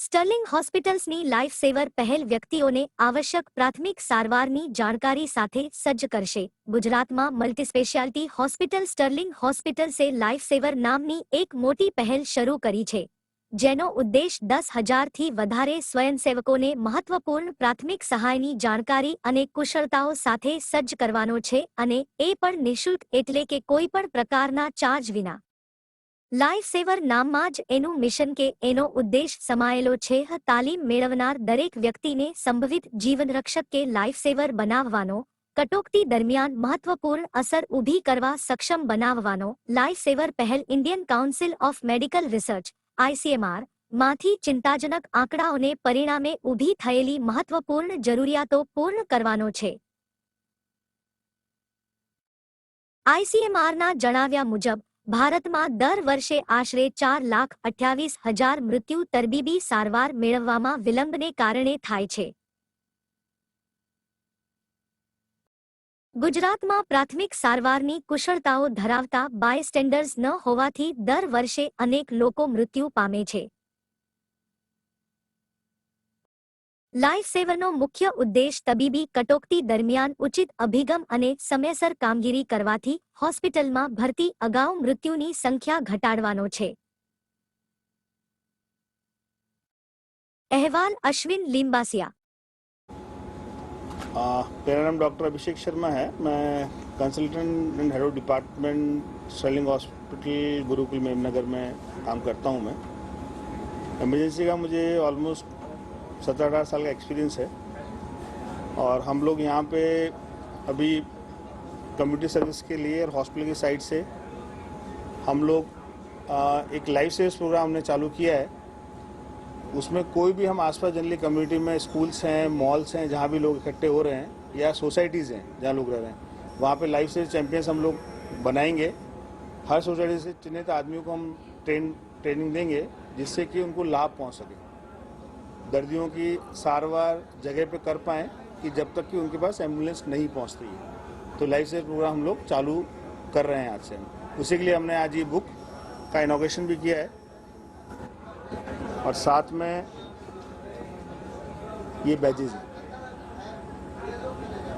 Sterling હોસ્પિટલ્સની life saver પહેલ વ્યક્તિઓને આવશ્યક પ્રાથમિક સારવારની જાણકારી સાથે સજ્જ કરશે. ગુજરાતમાં મલ્ટીસ્પેશિયાલિટી હોસ્પિટલ સ્ટર્લિંગ હોસ્પિટલ્સે લાઈફ સેવર નામની એક મોટી પહેલ શરૂ કરી છે, જેનો ઉદ્દેશ દસ હજારથી વધારે સ્વયંસેવકોને મહત્વપૂર્ણ પ્રાથમિક સહાયની જાણકારી અને કુશળતાઓ સાથે સજ્જ કરવાનો છે અને એ પણ નિઃશુલ્ક એટલે કે કોઈ પણ પ્રકારના ચાર્જ વિના. લાઈફ સેવર નામમાં જ એનું મિશન કે એનો ઉદ્દેશ સમાયેલો છે તાલીમ મેળવનાર દરેક વ્યક્તિને સંભવિત જીવનરક્ષક કે લાઈફ સેવર બનાવવાનો, કટોકટી દરમિયાન મહત્વપૂર્ણ અસર ઊભી કરવા સક્ષમ બનાવવાનો લાઈફ સેવર પહેલ Indian council of medical research, ICMR, માંથી ચિંતાજનક આંકડાઓને પરિણામે ઊભી થયેલી મહત્વપૂર્ણ જરૂરિયાતો પૂર્ણ કરવાનો છે. આઈસીએમઆરના જણાવ્યા મુજબ ભારતમાં દર વર્ષે આશરે ચાર લાખ અઠ્યાવીસ હજાર મૃત્યુ તરબીબી સારવાર મેળવવામાં વિલંબને કારણે થાય છે. ગુજરાતમાં પ્રાથમિક સારવારની કુશળતાઓ ધરાવતા બાયસ્ટેન્ડર્સ ન હોવાથી દર વર્ષે અનેક લોકો મૃત્યુ પામે છે. લાઈફ સેવરનો મુખ્ય ઉદ્દેશ તબીબી કટોકટી દરમિયાન ઉચિત અભિગમ અને સમયસર કામગીરી કરવાથી હોસ્પિટલમાં ભરતી અગાઉ મૃત્યુની સંખ્યા ઘટાડવાનો છે અહેવાલ અશ્વિન લીંબાસિયા आ, मेरा नाम डॉक्टर अभिषेक शर्मा है मैं consultant and head of department Sterling hospital Gurukul Memnagar में काम करता हूँ मैं इमरजेंसी का मुझे ऑलमोस्ट सत्रह अठारह साल का एक्सपीरियंस है। और हम लोग यहाँ पे अभी कम्युनिटी सर्विस के लिए और हॉस्पिटल की साइड से हम लोग एक लाइफ सेविंग्स प्रोग्राम हमने चालू किया है। उसमें कोई भी हम आसपास जनरली कम्युनिटी में स्कूल्स हैं मॉल्स हैं, जहाँ भी लोग इकट्ठे हो रहे हैं या सोसाइटीज़ हैं, जहाँ लोग रह रहे हैं, वहाँ पे लाइफ सेव चैंपियंस हम लोग बनाएँगे। हर सोसाइटी से चिन्हित आदमियों को हम ट्रेन ट्रेनिंग देंगे, जिससे कि उनको लाभ पहुँच सके। दर्दियों की सारवार जगह पे कर पाएँ कि जब तक कि उनके पास एंबुलेंस नहीं पहुँचती है। तो लाइफ सेव प्रोग्राम हम लोग चालू कर रहे हैं आज से। उसी के लिए हमने आज ये बुक का इनोग्रेशन भी किया है। और साथ में ये बैजेज